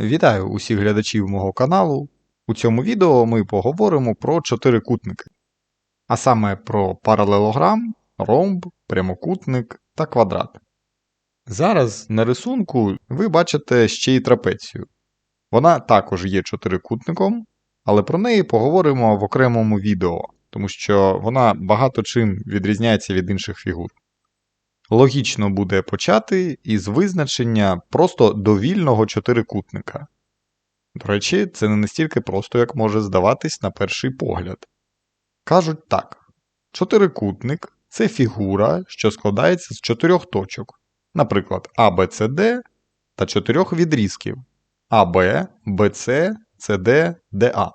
Вітаю усіх глядачів мого каналу. У цьому відео ми поговоримо про чотирикутники, а саме про паралелограм, ромб, прямокутник та квадрат. Зараз на рисунку ви бачите ще й трапецію. Вона також є чотирикутником, але про неї поговоримо в окремому відео, тому що вона багато чим відрізняється від інших фігур. Логічно буде почати із визначення просто довільного чотирикутника. До речі, це не настільки просто, як може здаватись на перший погляд. Кажуть так: чотирикутник це фігура, що складається з чотирьох точок, наприклад, ABCD та чотирьох відрізків AB, BC, CD, DA.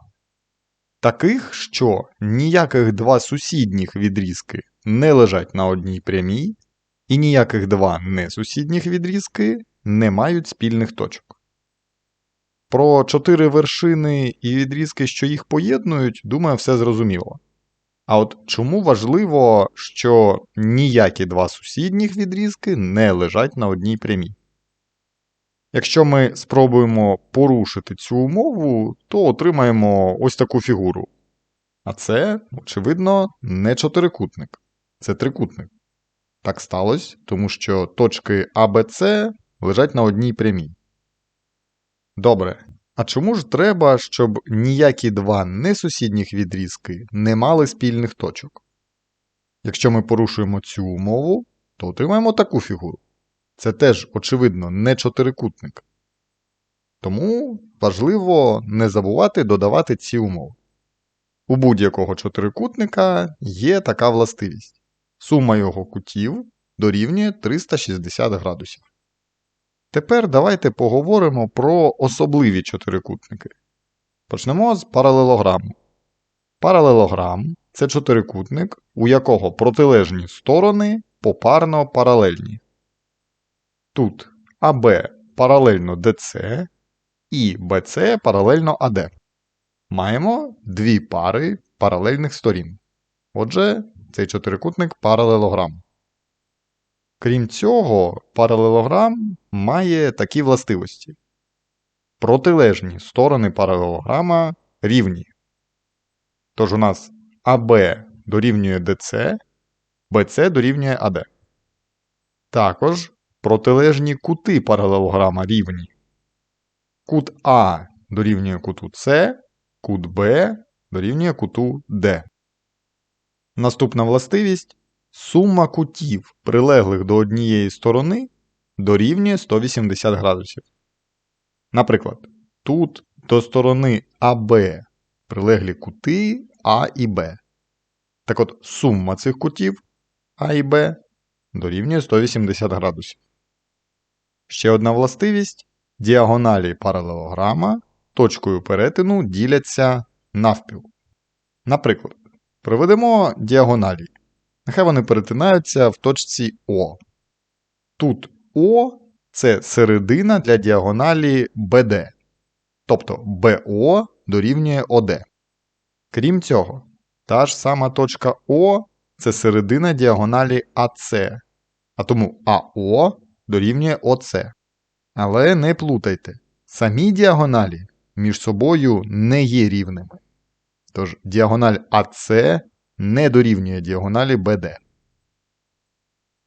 Таких, що ніяких два сусідніх відрізки не лежать на одній прямій, і ніяких два несусідніх відрізки не мають спільних точок. Про чотири вершини і відрізки, що їх поєднують, думаю, все зрозуміло. А от чому важливо, що ніякі два сусідніх відрізки не лежать на одній прямій? Якщо ми спробуємо порушити цю умову, то отримаємо ось таку фігуру. А це, очевидно, не чотирикутник, це трикутник. Так сталося, тому що точки ABC лежать на одній прямій. Добре. А чому ж треба, щоб ніякі два несусідніх відрізки не мали спільних точок? Якщо ми порушуємо цю умову, то отримаємо таку фігуру. Це теж, очевидно, не чотирикутник. Тому важливо не забувати додавати ці умови. У будь-якого чотирикутника є така властивість. Сума його кутів дорівнює 360 градусів. Тепер давайте поговоримо про особливі чотирикутники. Почнемо з паралелограму. Паралелограм це чотирикутник, у якого протилежні сторони попарно паралельні. Тут АБ паралельно ДЦ і БЦ паралельно АД. Маємо дві пари паралельних сторін. Отже, цей чотирикутник паралелограм. Крім цього, паралелограм має такі властивості. Протилежні сторони паралелограма рівні. Тож у нас АБ дорівнює ДЦ, БЦ дорівнює АД. Також протилежні кути паралелограма рівні. Кут А дорівнює куту С, кут Б дорівнює куту Д. Наступна властивість сума кутів, прилеглих до однієї сторони, дорівнює 180 градусів. Наприклад, тут до сторони АБ прилеглі кути А і Б. Так от сума цих кутів А і Б дорівнює 180 градусів. Ще одна властивість діагоналі паралелограма точкою перетину діляться навпіл. Наприклад, проведемо діагоналі. Нехай вони перетинаються в точці О. Тут О це середина для діагоналі BD. Тобто BO дорівнює ОД. Крім цього, та ж сама точка О це середина діагоналі АС, а тому АО дорівнює ОС. Але не плутайте, самі діагоналі між собою не є рівними. Тож діагональ АС не дорівнює діагоналі BD.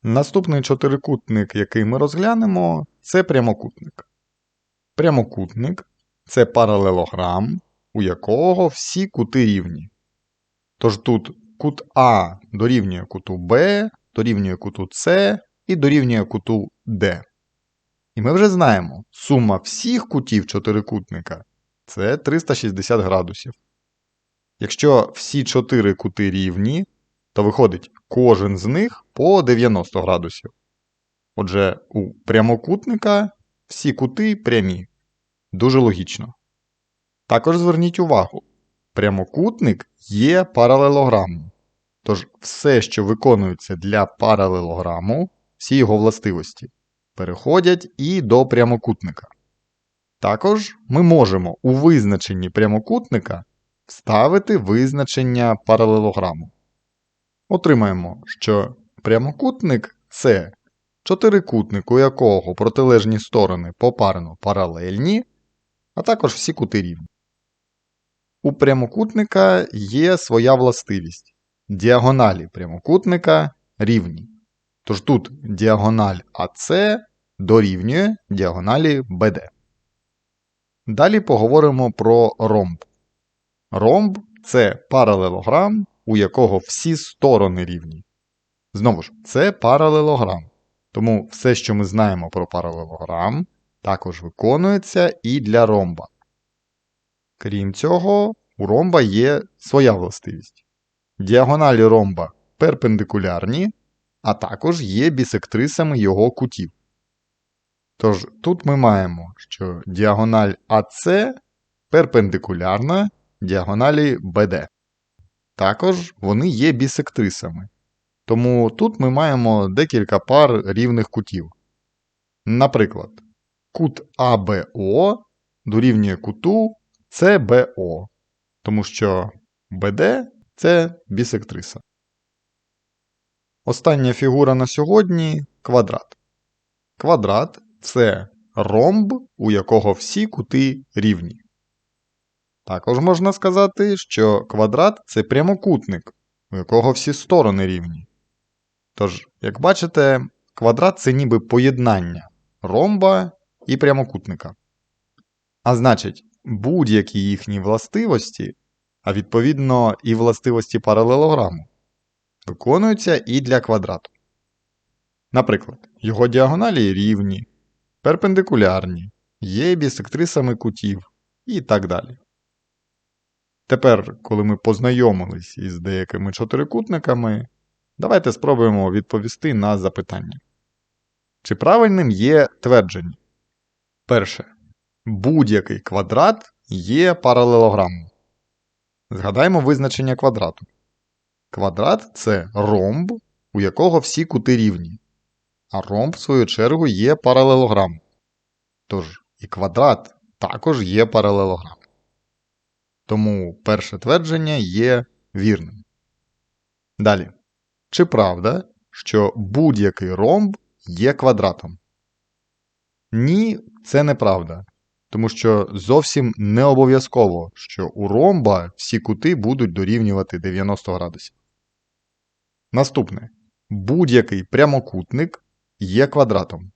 Наступний чотирикутник, який ми розглянемо, це прямокутник. Прямокутник це паралелограм, у якого всі кути рівні. Тож тут кут А дорівнює куту Б, дорівнює куту С і дорівнює куту D. І ми вже знаємо, сума всіх кутів чотирикутника це 360 градусів. Якщо всі чотири кути рівні, то виходить кожен з них по 90 градусів. Отже, у прямокутника всі кути прямі. Дуже логічно. Також зверніть увагу, прямокутник є паралелограмом. Тож все, що виконується для паралелограму, всі його властивості, переходять і до прямокутника. Також ми можемо у визначенні прямокутника вставити визначення паралелограму. Отримаємо, що прямокутник це чотирикутник, у якого протилежні сторони попарно паралельні, а також всі кути рівні. У прямокутника є своя властивість. Діагоналі прямокутника рівні. Тож тут діагональ АС дорівнює діагоналі БД. Далі поговоримо про ромб. Ромб це паралелограм, у якого всі сторони рівні. Знову ж, це паралелограм. Тому все, що ми знаємо про паралелограм, також виконується і для ромба. Крім цього, у ромба є своя властивість. Діагоналі ромба перпендикулярні, а також є бісектрисами його кутів. Тож тут ми маємо, що діагональ АС перпендикулярна діагоналі BD. Також вони є бісектрисами. Тому тут ми маємо декілька пар рівних кутів. Наприклад, кут АБО дорівнює куту СБО, тому що BD це бісектриса. Остання фігура на сьогодні квадрат. Квадрат це ромб, у якого всі кути рівні. Також можна сказати, що квадрат це прямокутник, у якого всі сторони рівні. Тож, як бачите, квадрат це ніби поєднання ромба і прямокутника. А значить, будь-які їхні властивості, а відповідно і властивості паралелограму, виконуються і для квадрату. Наприклад, його діагоналі рівні, перпендикулярні, є бісектрисами кутів і так далі. Тепер, коли ми познайомились із деякими чотирикутниками, давайте спробуємо відповісти на запитання. Чи правильним є твердження? Перше. Будь-який квадрат є паралелограмом. Згадаємо визначення квадрату. Квадрат це ромб, у якого всі кути рівні. А ромб, в свою чергу, є паралелограмом. Тож і квадрат також є паралелограм. Тому перше твердження є вірним. Далі. Чи правда, що будь-який ромб є квадратом? Ні, це неправда. Тому що зовсім не обов'язково, що у ромба всі кути будуть дорівнювати 90 градусів. Наступне. Будь-який прямокутник є квадратом.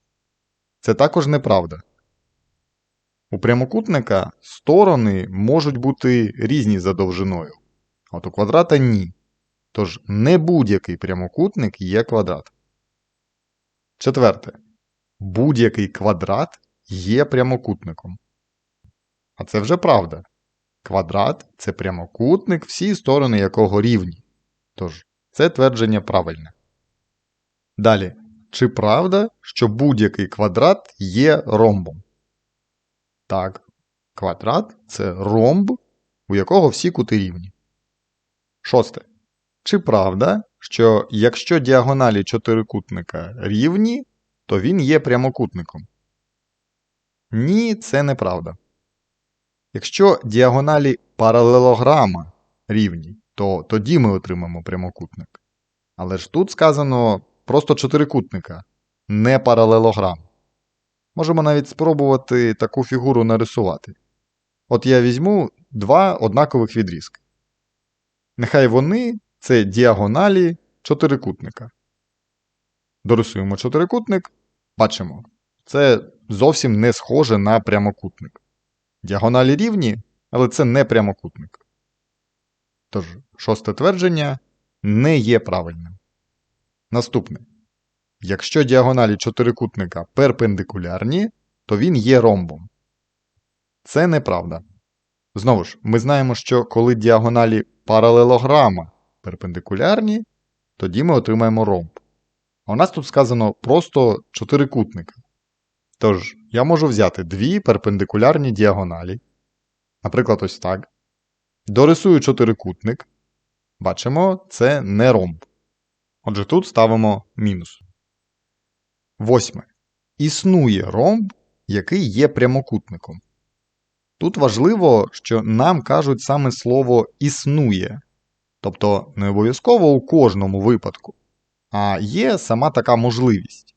Це також неправда. У прямокутника сторони можуть бути різні за довжиною, а от у квадрата ні. Тож не будь-який прямокутник є квадрат. Четверте. Будь-який квадрат є прямокутником. А це вже правда. Квадрат це прямокутник, всі сторони якого рівні. Тож, це твердження правильне. Далі. Чи правда, що будь-який квадрат є ромбом? Так, квадрат це ромб, у якого всі кути рівні. Шосте. Чи правда, що якщо діагоналі чотирикутника рівні, то він є прямокутником? Ні, це неправда. Якщо діагоналі паралелограма рівні, то тоді ми отримаємо прямокутник. Але ж тут сказано просто чотирикутника, не паралелограм. Можемо навіть спробувати таку фігуру нарисувати. От я візьму два однакових відрізки. Нехай вони це діагоналі чотирикутника. Дорисуємо чотирикутник, бачимо, це зовсім не схоже на прямокутник. Діагоналі рівні, але це не прямокутник. Тож, шосте твердження не є правильним. Наступне. Якщо діагоналі чотирикутника перпендикулярні, то він є ромбом. Це неправда. Знову ж, ми знаємо, що коли діагоналі паралелограма перпендикулярні, тоді ми отримаємо ромб. А у нас тут сказано просто чотирикутника. Тож, я можу взяти дві перпендикулярні діагоналі. Наприклад, ось так. Дорисую чотирикутник. Бачимо, це не ромб. Отже, тут ставимо мінус. Восьме. Існує ромб, який є прямокутником. Тут важливо, що нам кажуть саме слово існує. Тобто не обов'язково у кожному випадку, а є сама така можливість.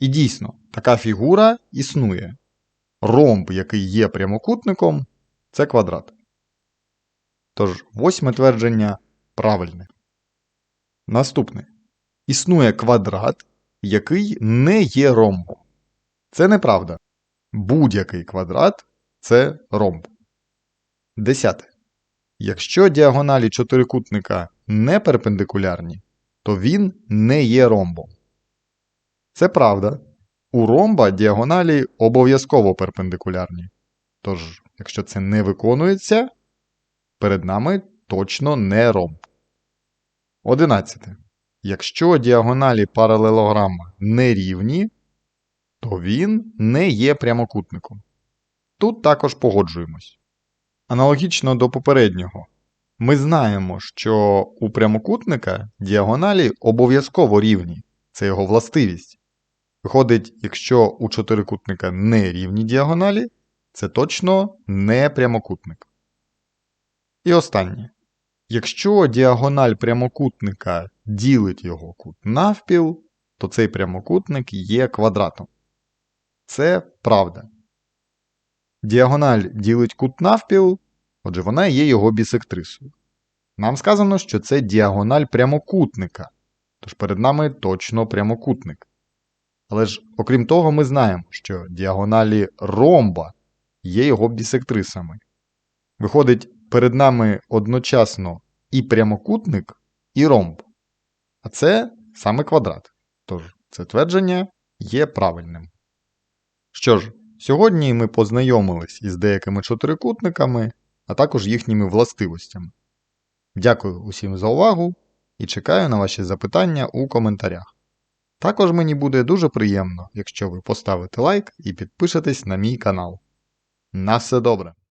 І дійсно, така фігура існує. ромб, який є прямокутником, це квадрат. Тож, восьме твердження правильне. Наступне. Існує квадрат, який не є ромбом. Це неправда. Будь-який квадрат це ромб. Десяте. Якщо діагоналі чотирикутника не перпендикулярні, то він не є ромбом. Це правда. У ромба діагоналі обов'язково перпендикулярні. Тож, якщо це не виконується, перед нами точно не ромб. 11. Якщо діагоналі паралелограма нерівні, то він не є прямокутником. Тут також погоджуємось. Аналогічно до попереднього, ми знаємо, що у прямокутника діагоналі обов'язково рівні, це його властивість. Виходить, якщо у чотирикутника не рівні діагоналі, це точно не прямокутник. І останнє. Якщо діагональ прямокутника ділить його кут навпіл, то цей прямокутник є квадратом. Це правда. Діагональ ділить кут навпіл, отже, вона є його бісектрисою. Нам сказано, що це діагональ прямокутника, тож перед нами точно прямокутник. Але ж, окрім того, ми знаємо, що діагоналі ромба є його бісектрисами. Виходить, перед нами одночасно і прямокутник, і ромб. А це саме квадрат. Тож це твердження є правильним. Що ж, сьогодні ми познайомились із деякими чотирикутниками, а також їхніми властивостями. Дякую усім за увагу і чекаю на ваші запитання у коментарях. Також мені буде дуже приємно, якщо ви поставите лайк і підпишетесь на мій канал. На все добре!